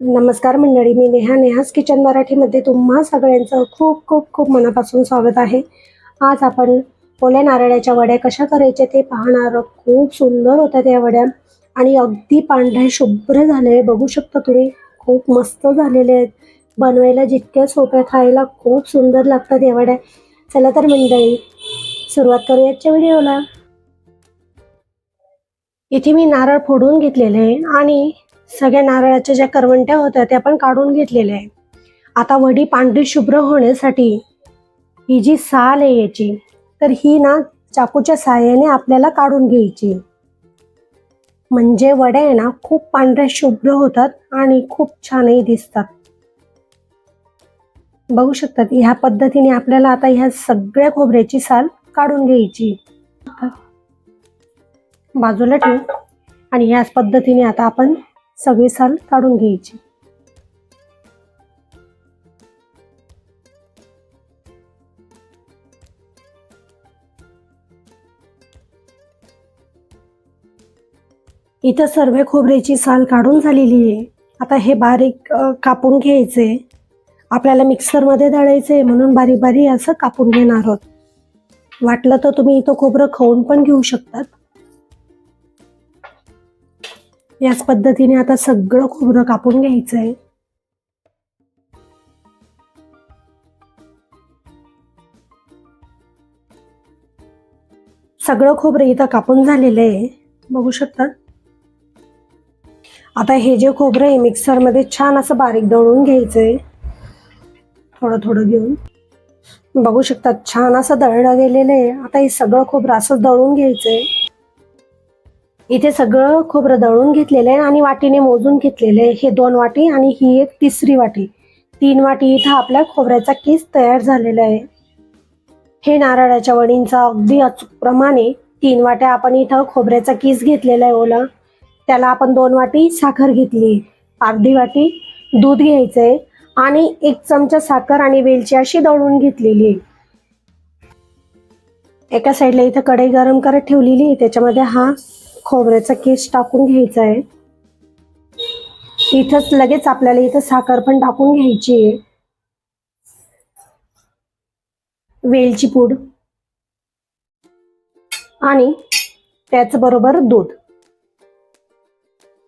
नमस्कार मंडळी मी नेहा. नेहास किचन मराठीमध्ये तुम्हा सगळ्यांचं खूप खूप खूप मनापासून स्वागत आहे. आज आपण ओल्या नारळाच्या वड्या कशा करायच्या ते पाहणार खूप सुंदर होत्या त्या वड्या आणि अगदी पांढरे शुभ्र झाले. बघू शकता तुम्ही खूप मस्त झालेले आहेत. बनवायला जितक्या सोप्या खायला खूप सुंदर लागतात या वड्या. चला तर मंडळी सुरुवात करूयाच्या व्हिडिओला. इथे मी नारळ फोडून घेतलेले आहे आणि सगळ्या नारळाच्या ज्या करवंट्या होत्या त्या पण काढून घेतलेल्या आहे आता वडी पांढरी शुभ्र होण्यासाठी ही जी साल आहे याची तर ही ना चाकूच्या साहाय्याने आपल्याला काढून घ्यायची. म्हणजे वड्या आहे ना खूप पांढऱ्या शुभ्र होतात आणि खूप छानही दिसतात. बघू शकतात ह्या पद्धतीने आपल्याला आता ह्या सगळ्या खोबऱ्याची साल काढून घ्यायची. बाजूला ठेवू. आणि ह्याच पद्धतीने आता आपण सगळी साल काढून घ्यायची. इथं सर्व खोबऱ्याची साल काढून झालेली आहे. आता हे बारीक कापून घ्यायचे. आपल्याला मिक्सरमध्ये दळायचे म्हणून बारीक बारीक असं कापून घेणार आहोत. वाटलं तर तुम्ही इथं खोबरं खाऊन पण घेऊ शकतात. याच पद्धतीने आता सगळं खोबरं कापून घ्यायचं आहे सगळं खोबरं इथं कापून झालेलं आहे. बघू शकता. आता हे जे खोबरं आहे मिक्सरमध्ये छान असं बारीक दळून घ्यायचंय. थोडं थोडं घेऊन. बघू शकता छान असं दळलं गेलेलं आहे. आता हे सगळं खोबरं असं दळून घ्यायचंय. इथे सगळं खोबरं दळून घेतलेलं आहे आणि वाटीने मोजून घेतलेलं आहे. हे दोन वाटी आणि ही एक तिसरी वाटी. तीन वाटी इथं आपल्या खोबऱ्याचा केस तयार झालेला आहे. हे नारळाच्या वडींचा अगदी अचूक प्रमाणे तीन वाट्या आपण इथं खोबऱ्याचा केस घेतलेला आहे ओला. त्याला आपण दोन वाटी साखर घेतली अर्धी वाटी दूध घ्यायचंय आणि एक चमचा साखर आणि वेलची अशी दळून घेतलेली आहे. एका साईडला इथं कढई गरम करत ठेवलेली आहे. त्याच्यामध्ये हा खोबऱ्याचा केस टाकून घ्यायचा आहे. इथंच लगेच आपल्याला इथं साखर पण टाकून घ्यायची आहे. वेलची पूड. आणि त्याचबरोबर दूध.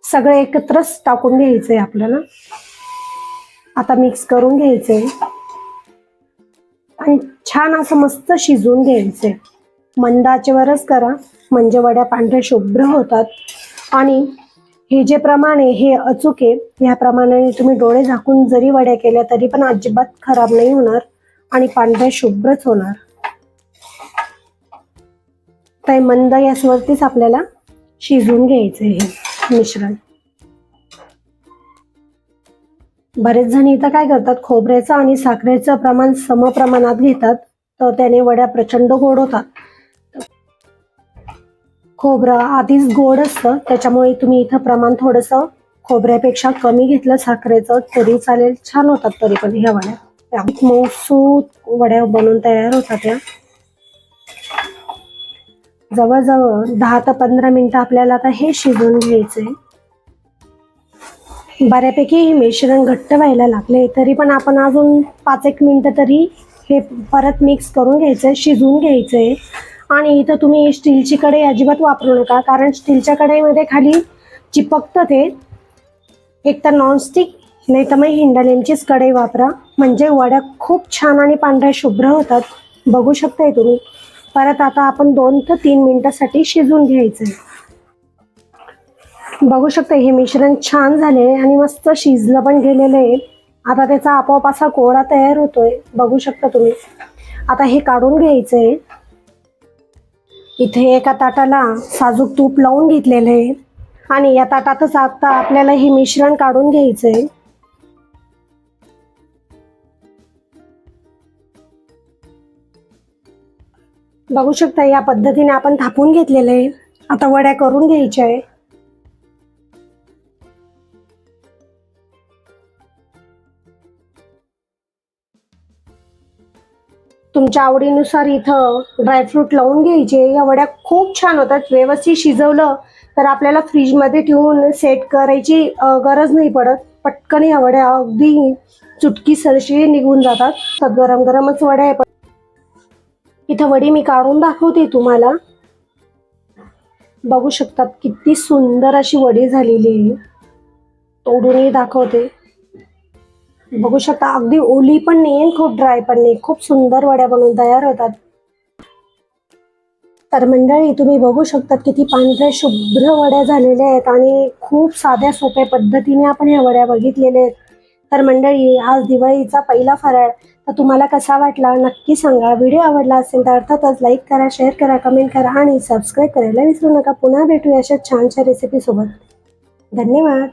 सगळं एकत्रच टाकून घ्यायचंय आपल्याला. आता मिक्स करून घ्यायचंय. आणि छान असं मस्त शिजवून घ्यायचंय. मंद आचेवरच करा. म्हणजे वड्या पांढऱ्या शुभ्र होतात. आणि हे जे प्रमाण आहे हे अचूक आहे या प्रमाणाने तुम्ही डोळे झाकून जरी वड्या केल्या तरी पण अजिबात खराब नाही होणार आणि पांढऱ्या शुभ्रच होणार. तर मंद गॅसवरतीच आपल्याला शिजवून घ्यायचं हे मिश्रण. बरेच जण इथं काय करतात खोबऱ्याचं आणि साखरेचं प्रमाण समप्रमाणात घेतात तर त्याने वड्या प्रचंड गोड होतात. खोबरं आधीच गोड असतं त्याच्यामुळे तुम्ही इथं प्रमाण थोडंसं खोबऱ्यापेक्षा कमी घेतलं साखरेचं तरी चालेल छान होतात तरी पण ह्या वड्या. त्या मऊसूत वड्या बनवून तयार होतात त्या. जवळजवळ दहा ते पंधरा मिनिटं आपल्याला आता हे शिजवून घ्यायचंय. बऱ्यापैकी हे मिश्रण घट्ट व्हायला लागले तरी पण आपण अजून पाच एक मिनिटं तरी हे परत मिक्स करून घ्यायचंय शिजवून घ्यायचंय. आणि इथं तुम्ही स्टीलची कढई अजिबात वापरू नका कारण स्टीलच्या कढईमध्ये खाली चिपकतं ते. एक तर नॉनस्टिक नाही तर मग हिंडालेमचीच कढई वापरा. म्हणजे वड्या खूप छान आणि पांढऱ्या शुभ्र होतात. बघू शकताय तुम्ही. परत आता आपण दोन ते तीन मिनिटासाठी शिजवून आहे बघू शकता हे मिश्रण छान झाले आणि मस्त शिजलं पण गेलेलं आहे. आता त्याचा आपोआप असा कोळा तयार होतोय. बघू शकता तुम्ही. आता हे काढून घ्यायचं आहे इथे एका ताटाला साजूक तूप लावून घेतलेलं आहे. आणि या ताटातच आता आपल्याला हे मिश्रण काढून घ्यायचंय बघू शकता या पद्धतीने आपण थापून घेतलेलं आहे. आता वड्या करून घ्यायच्या आहे. तुमच्या आवडीनुसार इथं ड्रायफ्रूट लावून घ्यायचे. या वड्या खूप छान होतात. व्यवस्थित शिजवलं तर आपल्याला फ्रीजमध्ये ठेवून सेट करायची गरज नाही पडत. पटकन या वड्या अगदी चुटकी सरशी निघून जातात. तर गरम गरमच वड्या आहे इथं वडी मी काढून दाखवते तुम्हाला. बघू शकतात किती सुंदर अशी वडी झालेली आहे. तोडूनही दाखवते. बघू शकता अगदी ओली पण नाही खूप ड्राय पण नाही खूप सुंदर वड्या बनवून तयार होतात. तर मंडळी तुम्ही बघू शकतात किती पांढऱ्या शुभ्र वड्या झालेल्या आहेत आणि खूप साध्या सोप्या पद्धतीने आपण ह्या वड्या बघितलेल्या आहेत. तर मंडळी आज दिवाळीचा पहिला फराळ. तर तुम्हाला कसा वाटला नक्की सांगा. व्हिडिओ आवडला असेल तर अर्थातच लाईक करा शेअर करा कमेंट करा आणि सबस्क्राईब करायला विसरू नका. पुन्हा भेटूया अशा छानशा रेसिपीसोबत धन्यवाद.